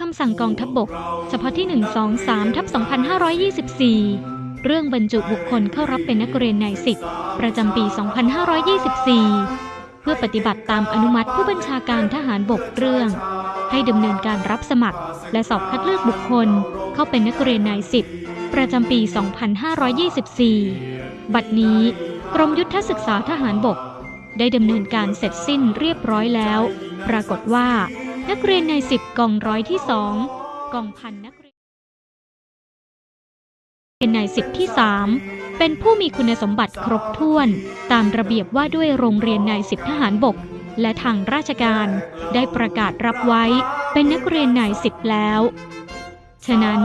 คำสั่งกองทัพบบก เฉพาะที่ 123 ทับ 2524 เรื่องบรรจุบุคคลเข้ารับเป็นนักเรียนนายสิบประจำปี 2524 เพื่อปฏิบัติตามอนุมัติผู้บัญชาการทหารบกเรื่อง ให้ดำเนินการรับสมัคร และสอบคัดเลือกบุคคลเข้าเป็นนักเรียนนายสิบประจำปี 2524 บัดนี้ กรมยุทธศึกษาทหารบก ได้ดำเนินการเสร็จสิ้นเรียบร้อยแล้ว ปรากฏว่า นักเรียนในสิบกองร้อยที่สองกองพันนักเรียนในสิบที่สามเป็นผู้มีคุณสมบัติครบถ้วน ตามระเบียบว่าด้วยโรงเรียนในสิบทหารบก และทางราชการได้ประกาศรับไว้เป็นนักเรียนนายสิบแล้ว ฉะนั้น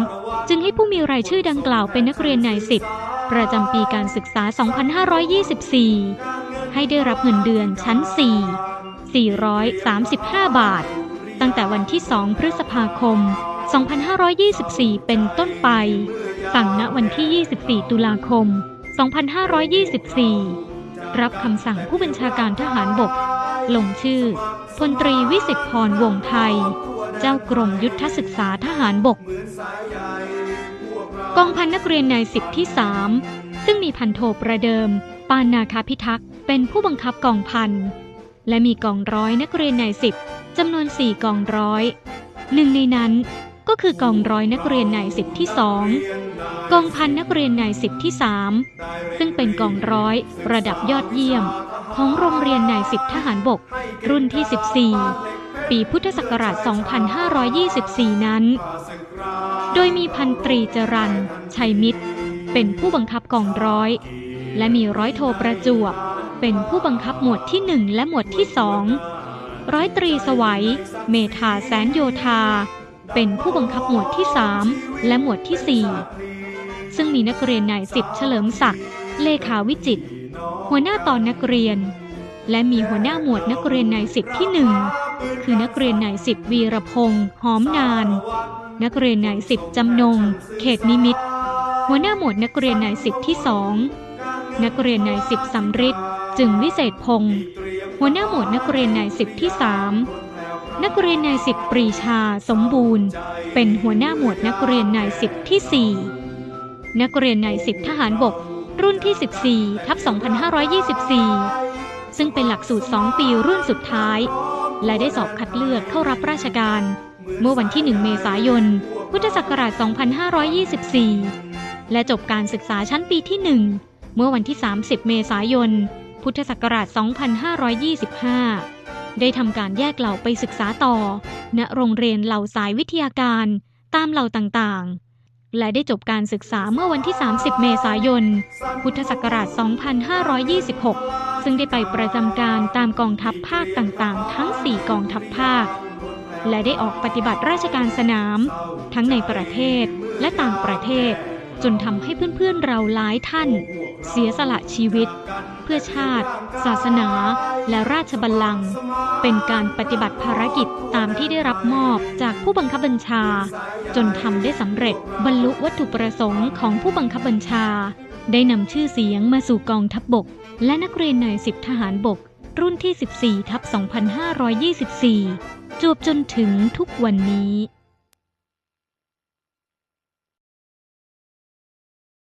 จึงให้ผู้มีรายชื่อดังกล่าวเป็นนักเรียนนายสิบประจำปีการศึกษา 2524 ให้ได้รับเงินเดือนชั้น 4 435 บาท ตั้งแต่วันที่ 2 พฤษภาคม 2524 เป็นต้นไป สั่งณวันที่ 24 ตุลาคม 2524 รับคำสั่งผู้บัญชาการทหารบก ลงชื่อพลตรีวิสิทธิพรวงไทย เจ้ากรมยุทธศึกษาทหารบก กองพันนักเรียนนายสิบที่ 3 ซึ่งมีพันโทประเดิม ปานนาคาพิทักษ์เป็นผู้บังคับกองพันและมีกองร้อยนักเรียนนายสิบ จำนวน4กองร้อยหนึ่งในนั้นก็คือกองร้อยนักเรียนนายสิบที่สองกองพันนักเรียนนายสิบที่3ซึ่งเป็นกองร้อยระดับยอดเยี่ยม ของโรงเรียนนายสิบทหารบก รุ่นที่ 14 ปีพุทธศักราช 2524 นั้น โดยมีพันตรีจรันชัยมิตร เป็นผู้บังคับกองร้อย และมีร้อยโทประจวบ เป็นผู้บังคับหมวดที่หนึ่งและหมวดที่สอง ร้อยตรีสวัย เมธาแสนโยธา เป็นผู้บังคับหมวดที่สามและหมวดที่สี่ซึ่งมีนักเรียนนายสิบเฉลิมศักดิ์เลขาวิจิต หัวหน้าตอนนักเรียน และมีหัวหน้าหมวดนักเรียนนายสิบที่หนึ่งคือนักเรียนนายสิบวีรพงษ์หอมนาน นักเรียนนายสิบจำนง เขตนิมิต หัวหน้าหมวดนักเรียนนายสิบที่สองนักเรียนนายสิบสำริดจึงวิเศษพงศ์ หัวหน้าหมวดนักเรียนนายสิบที่สามนักเรียนนายสิบปรีชาสมบูรณ์ เป็นหัวหน้าหมวดนักเรียนนายสิบที่สี่นักเรียนนายสิบทหารบก รุ่นที่ 14ทับ2524 ซึ่งเป็นหลักสูตร 2 ปีรุ่นสุดท้าย และได้สอบคัดเลือกเข้ารับราชการ เมื่อวันที่ 1 เมษายน พุทธศักราช 2524 และจบการศึกษาชั้นปีที่ 1 เมื่อวันที่ 30 เมษายน พุทธศักราช 2525 ได้ทำการแยกเหล่าไปศึกษาต่อ ณ โรงเรียนเหล่าสายวิทยาการตามเหล่าต่างๆ และได้จบการศึกษาเมื่อวันที่ 30 เมษายน พุทธศักราช 2526 ซึ่งได้ไปประจำการตามกองทัพภาคต่างๆ ทั้ง 4 กองทัพภาค และได้ออกปฏิบัติราชการสนาม ทั้งในประเทศและต่างประเทศจนทำให้เพื่อนๆเราหลายท่าน เสียสละชีวิต พื่อชาติ ศาสนา และราชบัลลังก์เป็นการปฏิบัติภารกิจตามที่ได้รับมอบจากผู้บังคับบัญชา จนทำได้สำเร็จบรรลุวัตถุประสงค์ของผู้บังคับบัญชา ได้นำชื่อเสียงมาสู่กองทัพบบก และนักเรียนนายสิบทหารบก รุ่นที่ 14ทับ2524 จวบจนถึงทุกวันนี้